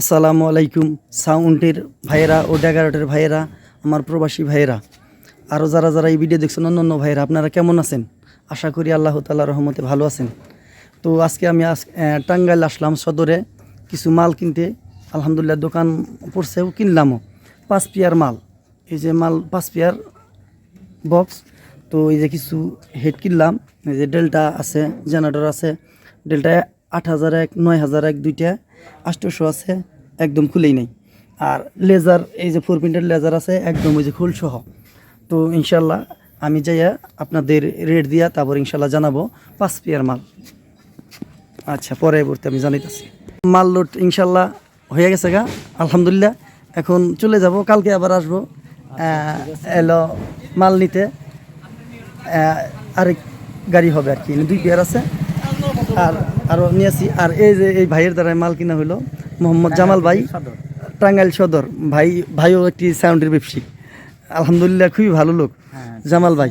আসসালামু আলাইকুম, সাউন্ডের ভাইয়েরা ও ড্যাগারটের ভাইয়েরা, আমার প্রবাসী ভাইয়েরা। আরও যারা যারা এই ভিডিও দেখছেন অন্য অন্য ভাইয়েরা, আপনারা কেমন আছেন? আশা করি আল্লাহ তাল্লাহ রহমতে ভালো আছেন। তো আজকে আমি টাঙ্গাইল আসলাম সদরে, কিছু মাল কিনতে। আলহামদুলিল্লাহ দোকান পড়ছেও কিনলামও। পাঁচ পিয়ার মাল। এই যে মাল, পাঁচ পিয়ার বক্স। তো এই যে কিছু হেড কিনলাম, এই যে ডেল্টা আছে, জেনারেটর আছে, ডেল্টা আট হাজার এক, নয় হাজার এক, দুইটা। আষ্টশো আছে, একদম খুলেই নেই। আর লেজার এই যে ফোর প্রিন্টের লেজার আছে, একদম ওই যে খুল সহ। তো ইনশাল্লাহ আমি যাইয়া আপনাদের রেট দিয়া তারপর ইনশাল্লাহ জানাব পাঁচ পিয়ার মাল। আচ্ছা পরবর্তী আমি জানাইতেছি। মাল লোড ইনশাল্লাহ হয়ে গেছে গা, আলহামদুলিল্লাহ। এখন চলে যাব, কালকে আবার আসব। এলো মাল নিতে। আরেক গাড়ি হবে আর কি, দুই পেয়ার আছে। আর আরও নিয়েছি আর এই যে এই ভাইয়ের দ্বারা মাল কিনা হলো মোহাম্মদ জামাল ভাই টাঙ্গাইল সদর। ভাই ভাইও একটি সাউন্ডের ব্যবসায়ী। আলহামদুলিল্লাহ খুবই ভালো লোক জামাল ভাই।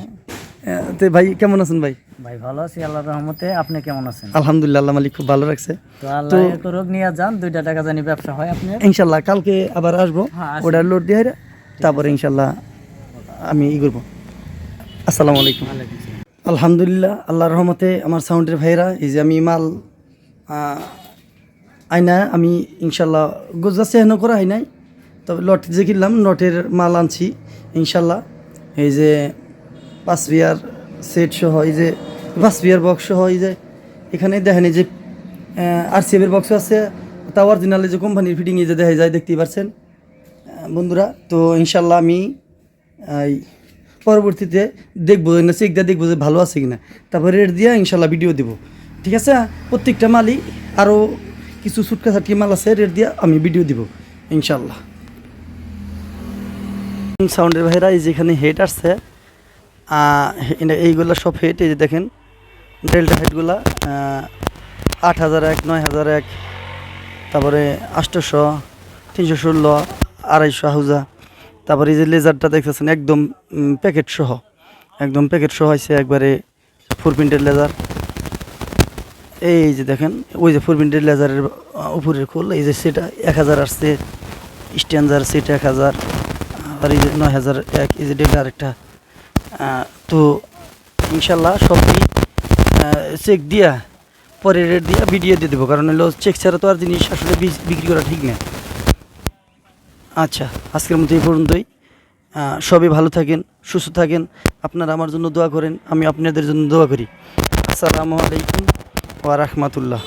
তো ভাই কেমন আছেন ভাই? ভাই ভালো আছি আল্লাহর রহমতে। আপনি কেমন আছেন? আলহামদুলিল্লাহ আল্লাহ মালিক খুব ভালো রাখছে। তো আল্লাহ করুক নিয়ে যান দুইটা টাকা জানি ব্যবসা হয় আপনি ইনশাল্লাহ কালকে আবার আসব। হ্যাঁ। ওটার লোড দিয়ে তারপরে ইনশাল্লাহ আমি ই করব। আসসালামু আলাইকুম। আলহামদুলিল্লাহ, আল্লাহর রহমতে আমার সাউন্ডের ভাইরা এই যে আমি মাল আইনা আমি ইনশাল্লাহ গোজা চেহানো করা হয় নাই, তবে লট যে কিনলাম লটের মাল আনছি, ইনশাল্লাহ। এই যে পাঁচ বিয়ার সেট সহ, এই যে পাঁচ বিয়ার বক্স সহ, এই যে এখানে দেখেন এই যে আর সিএফের বক্স আছে, তা অরিজিনালে যে কোম্পানির ফিটিং এই যে দেখা যায়, দেখতেই পারছেন বন্ধুরা। তো ইনশাল্লাহ আমি এই পরবর্তীতে দেখব না চেক দেখব যে ভালো আছে কিনা। তারপরে রেট দিয়ে ইনশাল্লাহ ভিডিও দেবো। ঠিক আছে? প্রত্যেকটা মালই আরও কিছু সুটকা ছাটকি মাল আছে, রেট দিয়ে আমি ভিডিও দিব, ইনশাল্লাহ। সাউন্ডের ভাইরা, এই যেখানে হেড আসছে এইগুলা সব হেড এই যে দেখেন ডেল্টা হেডগুলা আট হাজার এক, নয় হাজার এক, তারপরে আটশোশো তিনশো ষোলো, আড়াইশো হাউজা তারপরে এই যে লেজারটা দেখতেছেন, একদম প্যাকেট সহ। একদম প্যাকেট সহ হয়েছে একবারে ফোর প্রিন্টের লেজার এই যে দেখেন, ওই যে ফোর প্রিন্টের লেজারের উপরের খোল, এই যে সেটা এক হাজার আসছে স্ট্যান্ডার সেটা এক হাজার আর এই যে নয় হাজার এক, এই যে ডেল্টা আরেকটা। তো ইনশাল্লাহ সবই চেক দিয়া, পরে রেট দিয়া ভিডিও দিয়ে দেবো, কারণ হলো চেক ছাড়া তো আর জিনিস আসলে বিক্রি করা ঠিক না। আচ্ছা আজকের মতো এই পর্যন্তই। সবই ভালো থাকেন, সুস্থ থাকেন। আপনারা আমার জন্য দোয়া করেন, আমি আপনাদের জন্য দোয়া করি। আসসালামু আলাইকুম ওয়া রাহমাতুল্লাহ।